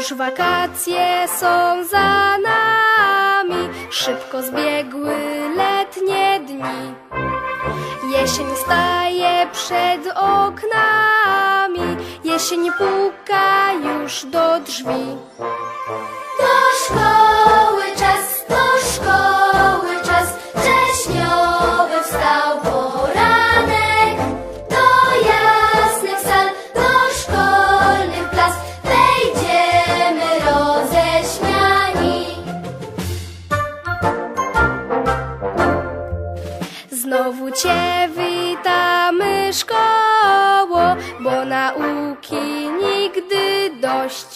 Już wakacje są za nami, szybko zbiegły letnie dni. Jesień staje przed oknami, jesień puka już do drzwi. Znowu Cię witamy szkoło, bo nauki nigdy dość.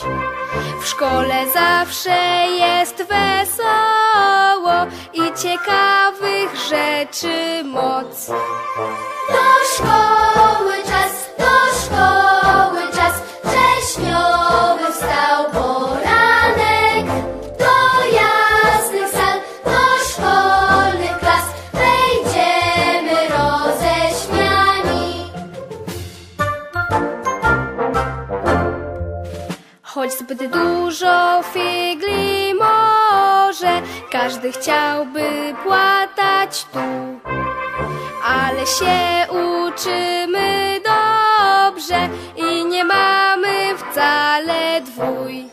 W szkole zawsze jest wesoło i ciekawych rzeczy moc. Do szkoły Choć zbyt dużo figli może, każdy chciałby płatać tu. Ale się uczymy dobrze i nie mamy wcale dwój.